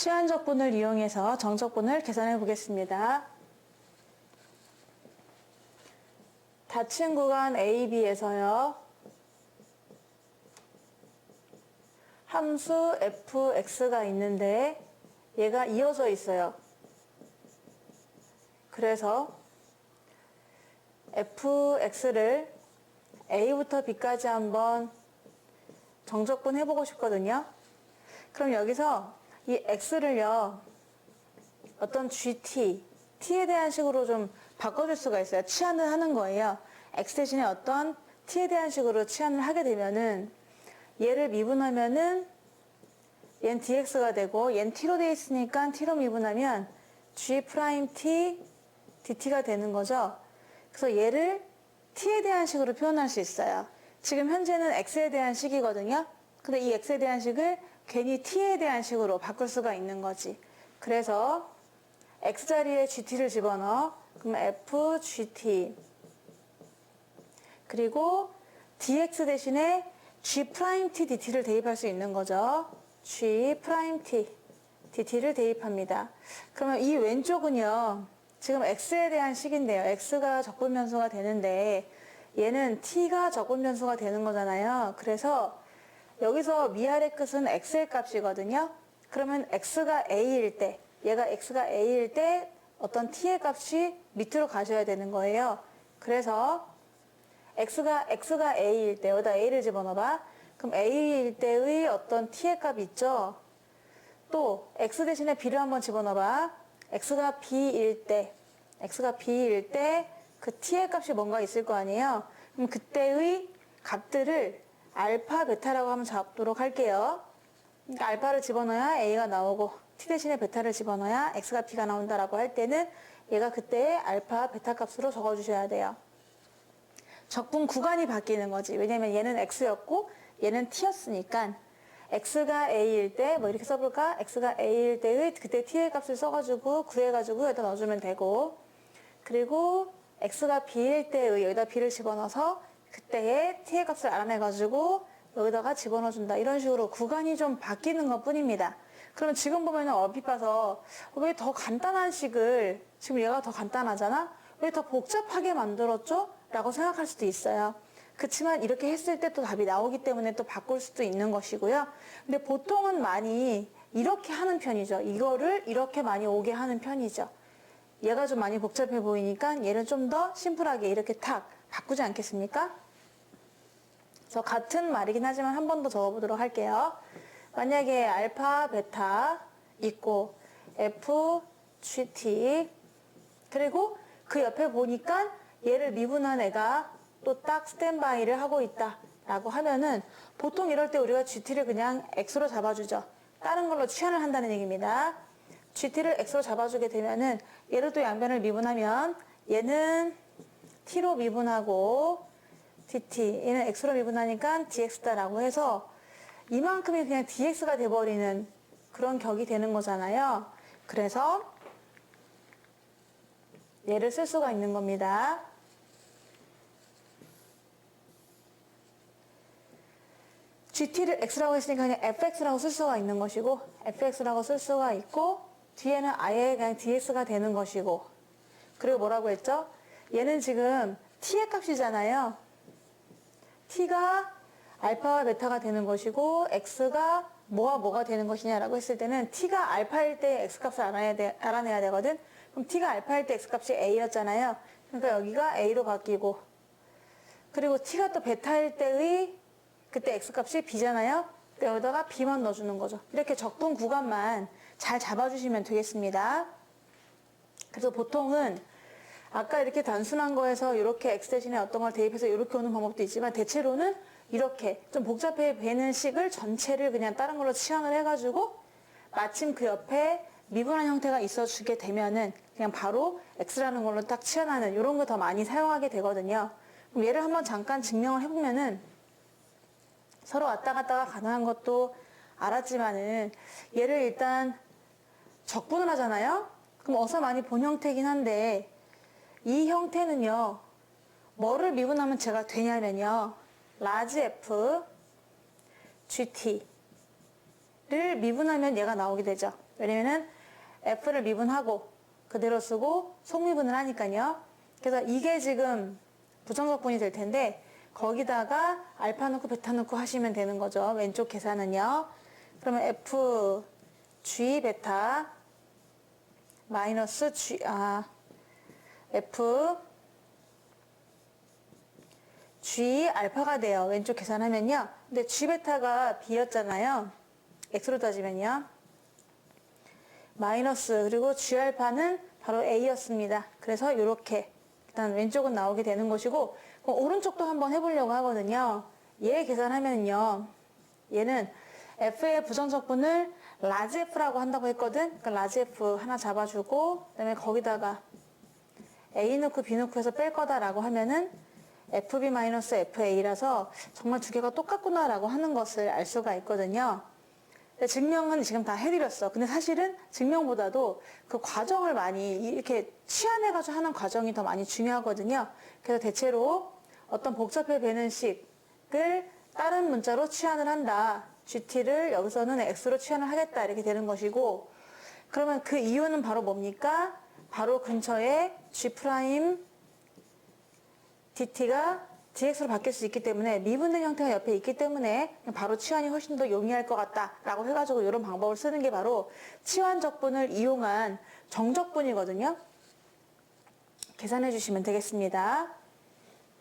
치환적분을 이용해서 정적분을 계산해 보겠습니다. 닫힌 구간 AB에서요. 함수 fx가 있는데 얘가 이어져 있어요. 그래서 fx를 a부터 b까지 한번 정적분 해보고 싶거든요. 그럼 여기서 이 x를요 어떤 gt, t에 대한 식으로 좀 바꿔줄 수가 있어요. 치환을 하는 거예요. x 대신에 어떤 t에 대한 식으로 치환을 하게 되면은 얘를 미분하면은 얘는 dx가 되고 얘는 t로 돼 있으니까 t로 미분하면 g 프라임 t dt가 되는 거죠. 그래서 얘를 t에 대한 식으로 표현할 수 있어요. 지금 현재는 x에 대한 식이거든요. 근데 이 x에 대한 식을 괜히 t에 대한 식으로 바꿀 수가 있는 거지. 그래서 x 자리에 gt를 집어넣어. 그럼 f gt 그리고 dx 대신에 g 프라임 t dt를 대입할 수 있는 거죠. g 프라임 t dt를 대입합니다. 그러면 이 왼쪽은요. 지금 x에 대한 식인데요. x가 적분 변수가 되는데 얘는 t가 적분 변수가 되는 거잖아요. 그래서 여기서 미할의 끝은 x의 값이거든요. 그러면 x가 a일 때, 얘가 x가 a일 때 어떤 t의 값이 밑으로 가셔야 되는 거예요. 그래서 x가 x가 a일 때 여기다 a를 집어넣어봐. 그럼 a일 때의 어떤 t의 값 있죠. 또 x 대신에 b를 한번 집어넣어봐. x가 b일 때, x가 b일 때 그 t의 값이 뭔가 있을 거 아니에요. 그럼 그때의 값들을 알파, 베타라고 한번 잡도록 할게요. 그러니까 알파를 집어넣어야 a가 나오고 t 대신에 베타를 집어넣어야 x가 b가 나온다라고 할 때는 얘가 그때의 알파, 베타 값으로 적어주셔야 돼요. 적분 구간이 바뀌는 거지. 왜냐면 얘는 x였고 얘는 t였으니까 x가 a일 때 뭐 이렇게 써볼까? x가 a일 때의 그때 t의 값을 써가지고 구해가지고 여기다 넣어주면 되고 그리고 x가 b일 때의 여기다 b를 집어넣어서 그때의 t의 값을 알아내가지고 여기다가 집어넣어준다. 이런 식으로 구간이 좀 바뀌는 것 뿐입니다. 그러면 지금 보면은 얼핏 봐서 왜 더 간단한 식을 지금 얘가 더 간단하잖아? 왜 더 복잡하게 만들었죠? 라고 생각할 수도 있어요. 그렇지만 이렇게 했을 때 또 답이 나오기 때문에 또 바꿀 수도 있는 것이고요. 근데 보통은 많이 이렇게 하는 편이죠. 이거를 이렇게 많이 오게 하는 편이죠. 얘가 좀 많이 복잡해 보이니까 얘를 좀 더 심플하게 이렇게 탁 바꾸지 않겠습니까? 그래서 같은 말이긴 하지만 한 번 더 적어보도록 할게요. 만약에 알파, 베타 있고 f, gt 그리고 그 옆에 보니까 얘를 미분한 애가 또 딱 스탠바이를 하고 있다 라고 하면은 보통 이럴 때 우리가 gt를 그냥 x로 잡아주죠. 다른 걸로 치환을 한다는 얘기입니다. gt를 x로 잡아주게 되면은 얘를 또 양변을 미분하면 얘는 t로 미분하고 dt 얘는 x로 미분하니까 dx다라고 해서 이만큼이 그냥 dx가 돼버리는 그런 격이 되는 거잖아요. 그래서 얘를 쓸 수가 있는 겁니다. gt를 x라고 했으니까 그냥 fx라고 쓸 수가 있는 것이고 fx라고 쓸 수가 있고 뒤에는 아예 그냥 dx가 되는 것이고 그리고 뭐라고 했죠? 얘는 지금 t의 값이잖아요. t가 알파와 베타가 되는 것이고 x가 뭐와 뭐가 되는 것이냐라고 했을 때는 t가 알파일 때 x값을 알아내야, 돼, 알아내야 되거든. 그럼 t가 알파일 때 x값이 a였잖아요. 그러니까 여기가 a로 바뀌고 그리고 t가 또 베타일 때의 그때 x값이 b잖아요. 여기다가 b만 넣어주는 거죠. 이렇게 적분 구간만 잘 잡아주시면 되겠습니다. 그래서 보통은 아까 이렇게 단순한 거에서 이렇게 x 대신에 어떤 걸 대입해서 이렇게 오는 방법도 있지만 대체로는 이렇게 좀 복잡해 보이는 식을 전체를 그냥 다른 걸로 치환을 해가지고 마침 그 옆에 미분한 형태가 있어 주게 되면은 그냥 바로 x라는 걸로 딱 치환하는 이런 거 더 많이 사용하게 되거든요. 그럼 얘를 한번 잠깐 증명을 해보면은 서로 왔다 갔다가 가능한 것도 알았지만은 얘를 일단 적분을 하잖아요. 그럼 어서 많이 본 형태긴 한데 이 형태는요. 뭐를 미분하면 제가 되냐면요. 라지 f gt 를 미분하면 얘가 나오게 되죠. 왜냐면은 f를 미분하고 그대로 쓰고 속미분을 하니까요. 그래서 이게 지금 부정적분이 될 텐데 거기다가 알파 넣고 베타 넣고 하시면 되는 거죠. 왼쪽 계산은요. 그러면 f g 베타 마이너스 g 아 f g 알파가 돼요. 왼쪽 계산하면요. 근데 g 베타가 b였잖아요. x로 따지면요. 마이너스 그리고 g 알파는 바로 a였습니다. 그래서 이렇게 일단 왼쪽은 나오게 되는 것이고 오른쪽도 한번 해보려고 하거든요. 얘 계산하면요. 얘는 f의 부정적분을 라지 f라고 한다고 했거든. 그러니까 라지 f 하나 잡아주고 그다음에 거기다가 a 넣고 b 넣고 해서 뺄 거다라고 하면은 fb-fa라서 정말 두 개가 똑같구나라고 하는 것을 알 수가 있거든요. 증명은 지금 다 해드렸어. 근데 사실은 증명보다도 그 과정을 많이 이렇게 치환해가지고 하는 과정이 더 많이 중요하거든요. 그래서 대체로 어떤 복잡해 배는 식을 다른 문자로 치환을 한다. GT를 여기서는 X로 치환을 하겠다. 이렇게 되는 것이고, 그러면 그 이유는 바로 뭡니까? 바로 근처에 G' DT가 DX로 바뀔 수 있기 때문에 미분된 형태가 옆에 있기 때문에 바로 치환이 훨씬 더 용이할 것 같다라고 해가지고 이런 방법을 쓰는 게 바로 치환 적분을 이용한 정적분이거든요. 계산해 주시면 되겠습니다.